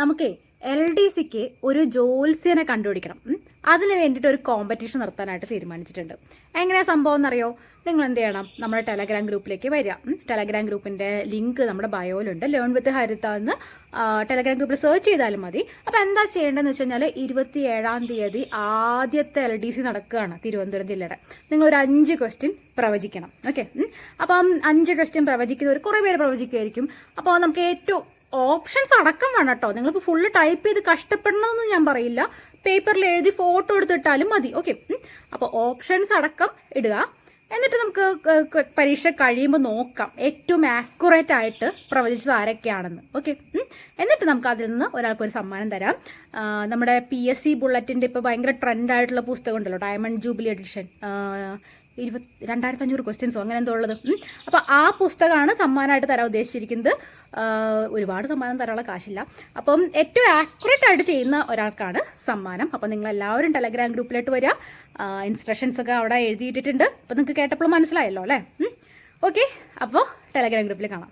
നമുക്കേ L D സിക്ക് ഒരു ജോത്സ്യനെ കണ്ടുപിടിക്കണം. അതിന് വേണ്ടിയിട്ട് ഒരു കോമ്പറ്റീഷൻ നടത്താനായിട്ട് തീരുമാനിച്ചിട്ടുണ്ട്. എങ്ങനെയാ സംഭവം എന്നറിയോ? നിങ്ങൾ എന്ത് ചെയ്യണം? നമ്മുടെ ടെലഗ്രാം ഗ്രൂപ്പിലേക്ക് വരിക. ടെലഗ്രാം ഗ്രൂപ്പിന്റെ ലിങ്ക് നമ്മുടെ ബയോയിലുണ്ട് ലേൺ വിത്ത് ഹരിത എന്ന് ടെലഗ്രാം ഗ്രൂപ്പിൽ സെർച്ച് ചെയ്താലും മതി. അപ്പോൾ എന്താ ചെയ്യേണ്ടതെന്ന് വെച്ച് കഴിഞ്ഞാൽ ഇരുപത്തി ഏഴാം തീയതി ആദ്യത്തെ എൽ ഡി സി നടക്കുകയാണ് തിരുവനന്തപുരം ജില്ലയുടെ. നിങ്ങൾ ഒരു അഞ്ച് ക്വസ്റ്റ്യൻ പ്രവചിക്കണം. ഓക്കെ? അപ്പം അഞ്ച് ക്വസ്റ്റ്യൻ പ്രവചിക്കുന്നവർ കുറേ പേര് പ്രവചിക്കുമായിരിക്കും അപ്പോൾ നമുക്ക് ഏറ്റവും ഓപ്ഷൻസ് അടക്കം വേണം കേട്ടോ. നിങ്ങളിപ്പോൾ ഫുള്ള് ടൈപ്പ് ചെയ്ത് കഷ്ടപ്പെടണമെന്ന് ഞാൻ പറയില്ല. പേപ്പറിൽ എഴുതി ഫോട്ടോ എടുത്തിട്ടാലും മതി. ഓക്കെ അപ്പോൾ ഓപ്ഷൻസ് അടക്കം ഇടുക. എന്നിട്ട് നമുക്ക് പരീക്ഷ കഴിയുമ്പോൾ നോക്കാം. ഏറ്റവും ആക്യുറേറ്റ് ആയിട്ട് പ്രവചിച്ചത് ആരൊക്കെയാണെന്ന്. ഓക്കെ എന്നിട്ട് നമുക്ക് അതിൽ നിന്ന് ഒരാൾക്ക് ഒരു സമ്മാനം തരാം. നമ്മുടെ പി എസ് സി ബുള്ളറ്റിന്റെ ഇപ്പോൾ ഭയങ്കര ട്രെൻഡ് ആയിട്ടുള്ള പുസ്തകം ഉണ്ടല്ലോ ഡയമണ്ട് ജൂബിലി എഡിഷൻ ഇരുപത്തി രണ്ടായിരത്തി അഞ്ഞൂറ് ക്വസ്റ്റ്യൻസോ അങ്ങനെ എന്തോ ഉള്ളത്. അപ്പോൾ ആ പുസ്തകമാണ് സമ്മാനമായിട്ട് തരാൻ ഉദ്ദേശിച്ചിരിക്കുന്നത്. ഒരുപാട് സമ്മാനം തരാനുള്ള കാശില്ല. അപ്പം ഏറ്റവും ആക്യുറേറ്റ് ആയിട്ട് ചെയ്യുന്ന ഒരാൾക്കാണ് സമ്മാനം. അപ്പം നിങ്ങൾ എല്ലാവരും ടെലഗ്രാം ഗ്രൂപ്പിലോട്ട് വരിക. ഇൻസ്ട്രക്ഷൻസ് ഒക്കെ അവിടെ എഴുതിയിട്ടിട്ടുണ്ട്. അപ്പം നിങ്ങൾക്ക് കേട്ടപ്പോൾ മനസ്സിലായല്ലോ അല്ലേ? ഓക്കെ അപ്പോൾ ടെലഗ്രാം ഗ്രൂപ്പിൽ കാണാം.